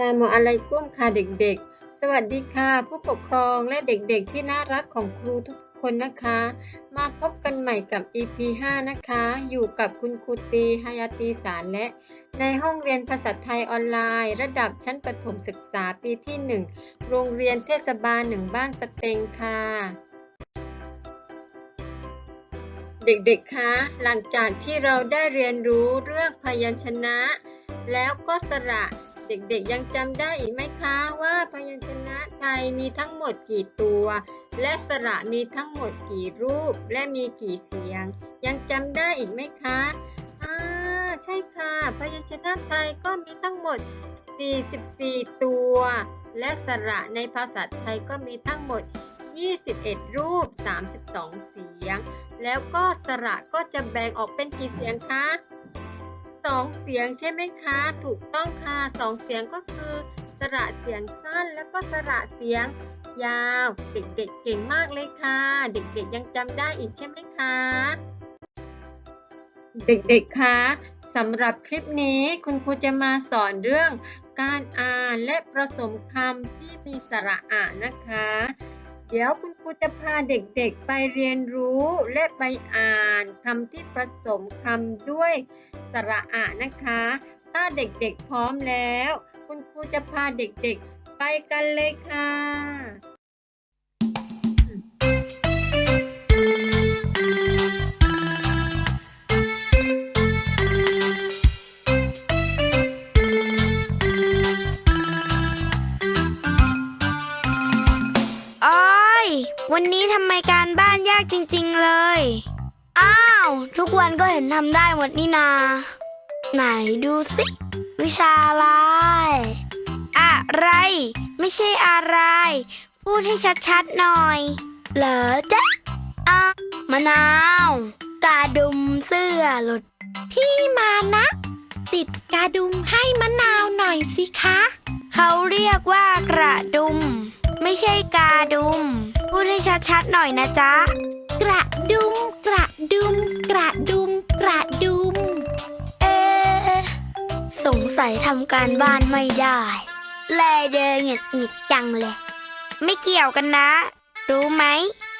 ลามุอะลัยกุมค่ะเด็กๆ สวัสดีค่ะ ผู้ปกครองและเด็กๆ ที่น่ารักของครูทุกคนนะคะ มาพบกันใหม่กับ EP 5 นะคะ อยู่กับคุณครูตีฮายาตีสารและ ในห้องเรียนภาษาไทยออนไลน์ ระดับชั้นประถมศึกษาปีที่ 1 โรงเรียนเทศบาลหนึ่งบ้านสเตงค่ะเด็กๆ คะ หลังจากที่เราได้เรียนรู้เรื่องพยัญชนะ แล้วก็สระ เด็กๆยังจำได้อีกไหมคะว่าพยัญชนะไทยมีทั้งหมดกี่ตัว และสระมีทั้งหมดกี่รูปและมีกี่เสียง ยังจำได้อีกไหมคะอ่าใช่ค่ะ พยัญชนะไทยก็มีทั้งหมด 44 ตัว และสระในภาษาไทยก็มีทั้งหมด 21 รูป 32 เสียง แล้วก็สระก็จะแบ่งออกเป็นกี่เสียงคะ สองเสียงใช่ไหมคะ ถูกต้องค่ะสองเสียงก็คือสระเสียงสั้นแล้วก็สระเสียงยาว เด็กๆเก่งมากเลยค่ะ เด็กๆยังจำได้อีกใช่ไหมคะ เด็กๆคะสำหรับคลิปนี้คุณครูจะมาสอนเรื่องการอ่านและผสมคำที่มีสระอ่านนะคะ เดี๋ยวคุณครูจะพาเด็กๆไปเรียนรู้และไปอ่านคำที่ผสมคำด้วยสระอะนะคะ ถ้าเด็กๆพร้อมแล้ว คุณครูจะพาเด็กๆไปกันเลยค่ะากจริงๆเลย อ้าว ทุกวันก็เห็นทำได้หมดนี่นา ไหนดูสิ วิชาอะไร อะไร ไม่ใช่อะไร พูดให้ชัดๆหน่อย เหรอจ๊ะอะมะนาว กาดุมเสื้อหลุด พี่มานะ ติดกระดุมให้มะนาวหน่อยสิคะ เขาเรียกว่ากระดุม ไม่ใช่กาดุม พูดให้ชัดๆหน่อยนะจ๊ะ กระดุม กระดุม กระดุม กระดุม เอ๊ะสงสัยทำการบ้านไม่ได้ แลเดินหงิดหงิดจังเลย ไม่เกี่ยวกันนะ รู้ไหม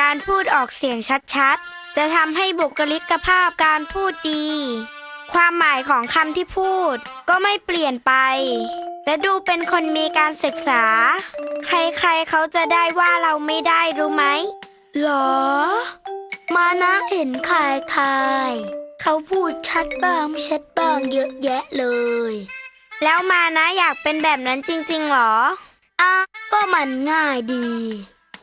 การพูดออกเสียงชัดๆ จะทำให้บุคลิกภาพการพูดดี ความหมายของคำที่พูดก็ไม่เปลี่ยนไป และดูเป็นคนมีการศึกษา ใครๆเขาจะได้ว่าเราไม่ได้รู้ไหมหรอ มานะเห็นคายคายๆเขาพูดชัดบ้างไม่ชัดบ้างเยอะแยะเลย แล้วมานะอยากเป็นแบบนั้นจริงๆหรออะก็มันง่ายดี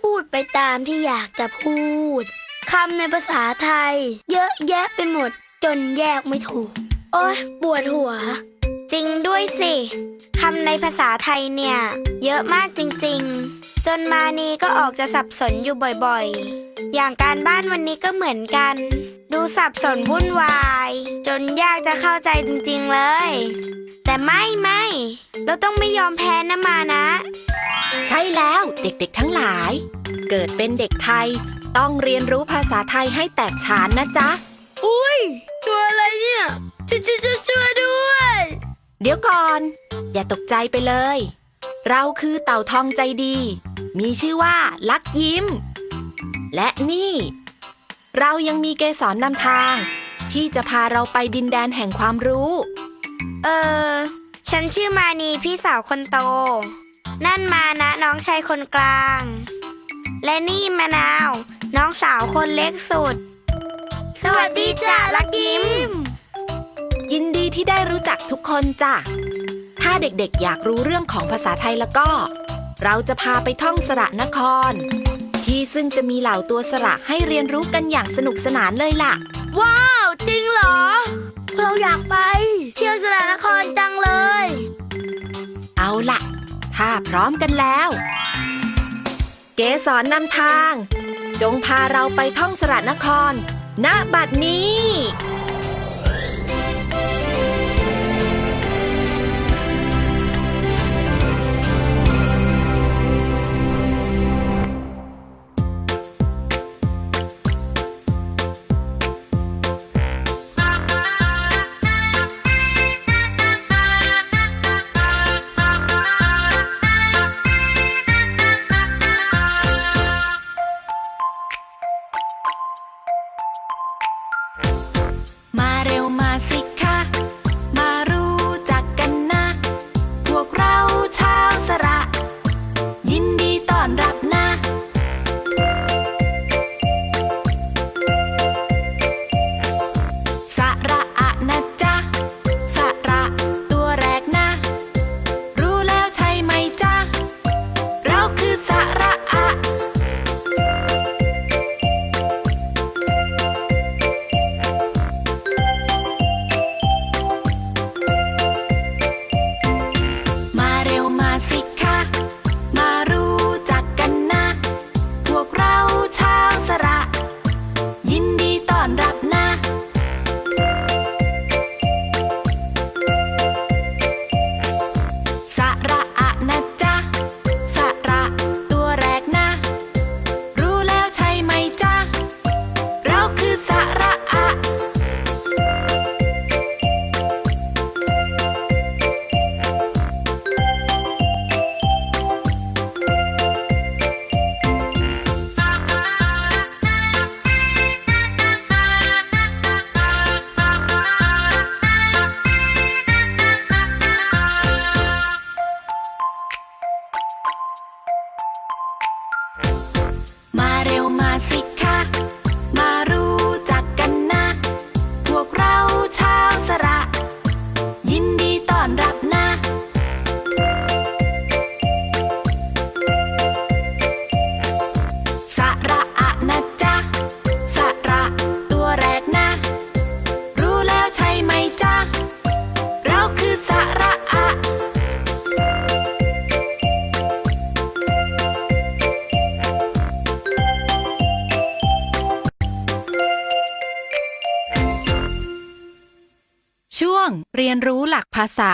พูดไปตามที่อยากจะพูดคำในภาษาไทย เยอะแยะไปหมดจนแยกไม่ถูก โอ๊ยปวดหัว จริงด้วยสิคำในภาษาไทยเนี่ย เยอะมากจริงๆ จนมานีก็ออกจะสับสนอยู่บ่อยๆ อย่างการบ้านวันนี้ก็เหมือนกัน ดูสับสนวุ่นวาย จนยากจะเข้าใจจริงๆเลย แต่ไม่ไม่เราต้องไม่ยอมแพ้นะมานะ ใช่แล้วเด็กๆทั้งหลาย เกิดเป็นเด็กไทย ต้องเรียนรู้ภาษาไทยให้แตกฉานนะจ๊ะ อุ้ยตัวอะไรเนี่ยช่วยช่วยช่วยช่วยด้วย เดี๋ยวก่อน อย่าตกใจไปเลย เราคือเต่าทองใจดี มีชื่อว่าลักยิ้ม และนี่ เรายังมีเกสรนำทาง ที่จะพาเราไปดินแดนแห่งความรู้ เออ ฉันชื่อมานีพี่สาวคนโต นั่นมานะน้องชายคนกลาง และนี่มะนาว น้องสาวคนเล็กสุด สวัสดีจ้ะลักยิ้ม ยินดีที่ได้รู้จักทุกคนจ้ะ ถ้าเด็กๆอยากรู้เรื่องของภาษาไทยแล้วก็ เราจะพาไปท่องสระนคร ที่ซึ่งจะมีเหล่าตัวสระให้เรียนรู้กันอย่างสนุกสนานเลยล่ะ ว้าว จริงเหรอ เราอยากไป เที่ยวสระนครจังเลย เอาล่ะ ถ้าพร้อมกันแล้ว เกสรนำทาง จงพาเราไปท่องสระนคร ณบัดนี้ ยนรู้หลักภาษา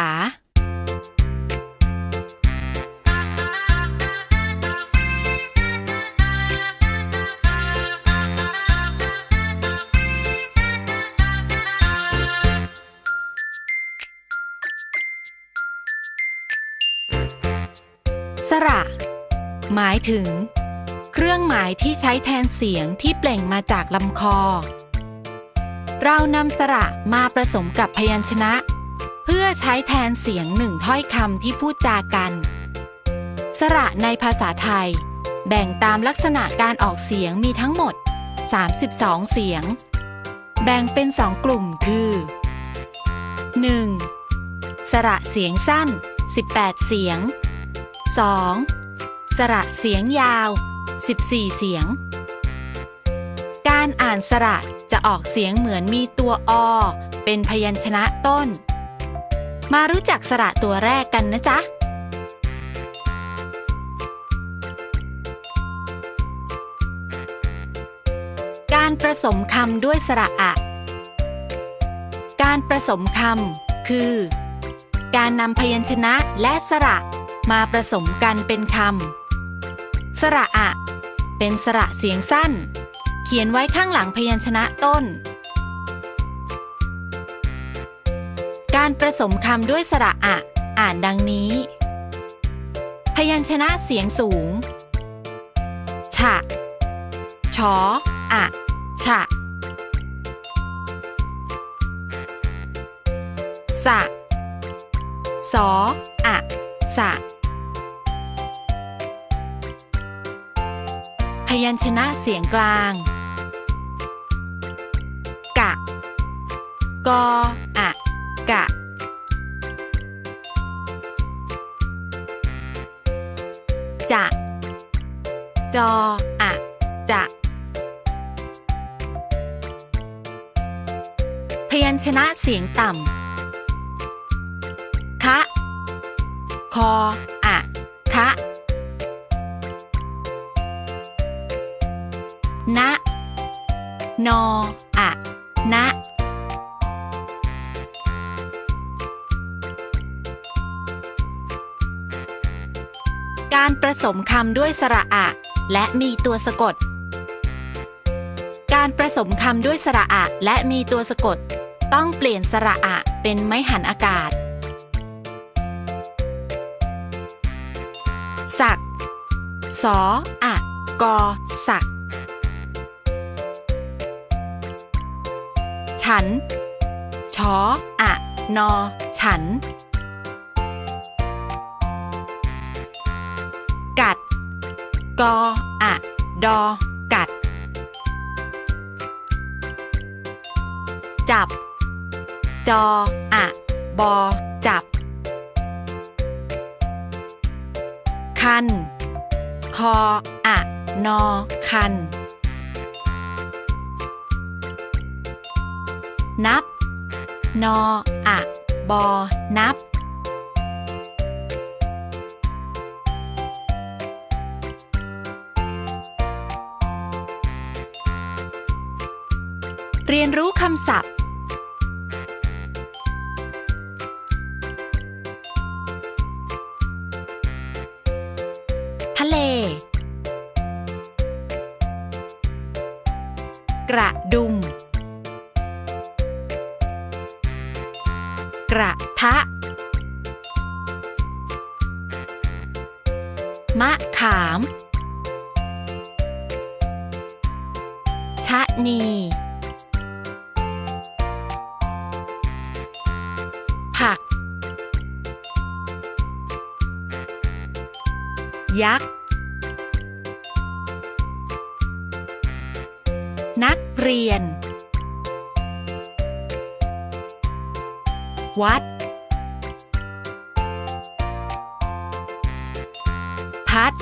สระ หมายถึง เครื่องหมายที่ใช้แทนเสียงที่เปล่งมาจากลำคอเรานำสระมาผสมกับพยัญชนะ พื่อใช้แทนเสียงหนึ่งถ้อยคำที่พูดจากัน สระในภาษาไทย แบ่งตามลักษณะการออกเสียงมีทั้งหมด 32 เสียง แบ่งเป็นสองกลุ่มคือ 1. สระเสียงสั้น 18 เสียง 2. สระเสียงยาว 14 เสียง การอ่านสระจะออกเสียงเหมือนมีตัวอ เป็นพยัญชนะต้น มารู้จักสระตัวแรกกันนะจ๊ะ การผสมคำด้วยสระอะ การผสมคำคือ การนำพยัญชนะและสระมาผสมกันเป็นคำ สระอะ เป็นสระเสียงสั้น เขียนไว้ข้างหลังพยัญชนะต้น การผสมคำด้วยสระอะ อ่านดังนี้ พยัญชนะเสียงสูง ฉะ ชอ อะ ฉะ สะ สอ อะ สะ พยัญชนะเสียงกลาง กะ กอ กะ จะ จออะจะ พยัญชนะเสียงต่ำ คะ คออะคะ นะ นออะนะ การผสมคำด้วยสระอะ และมีตัวสะกด การผสมคำด้วยสระอะและมีตัวสะกด ต้องเปลี่ยนสระอะเป็นไม้หันอากาศ สัก สออะกอสัก ฉัน ชออะ นอ ฉัน กออะดอ กัด จับ จออะบอ จับ คัน คออะนอ คัน นับ นออะบอ นับ เรียนรู้คำศัพท์ ทะเล กระดุม กระทะ ยักษ์ นักเรียน วัด พัด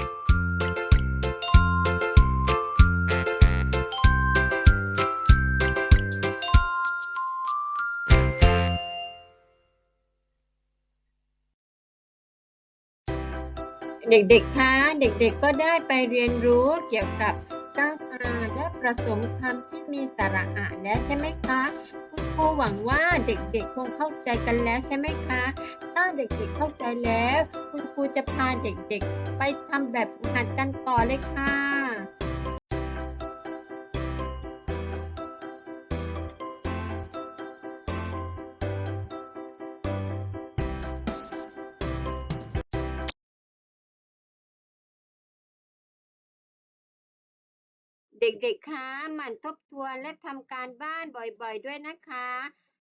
เด็กๆ คะเด็กๆ ก็ได้ไปเรียนรู้เกี่ยวกับก้าวพาและผสมคำที่มีสระอะแล้วใช่ไหมคะคุณครูหวังว่าเด็กๆ คงเข้าใจกันแล้วใช่ไหมคะ ถ้าเด็กๆ เข้าใจแล้ว คุณครูจะพาเด็กๆ ไปทำแบบหัดกันต่อเลยค่ะ ด็กๆ คะหมั่นทบทวนและทำการบ้านบ่อยๆ ด้วยนะคะ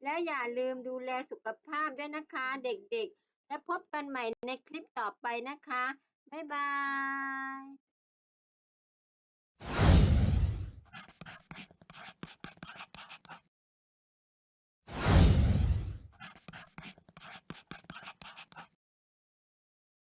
และอย่าลืมดูแลสุขภาพด้วยนะคะ เด็กๆ และพบกันใหม่ในคลิปต่อไปนะคะ บ๊ายบาย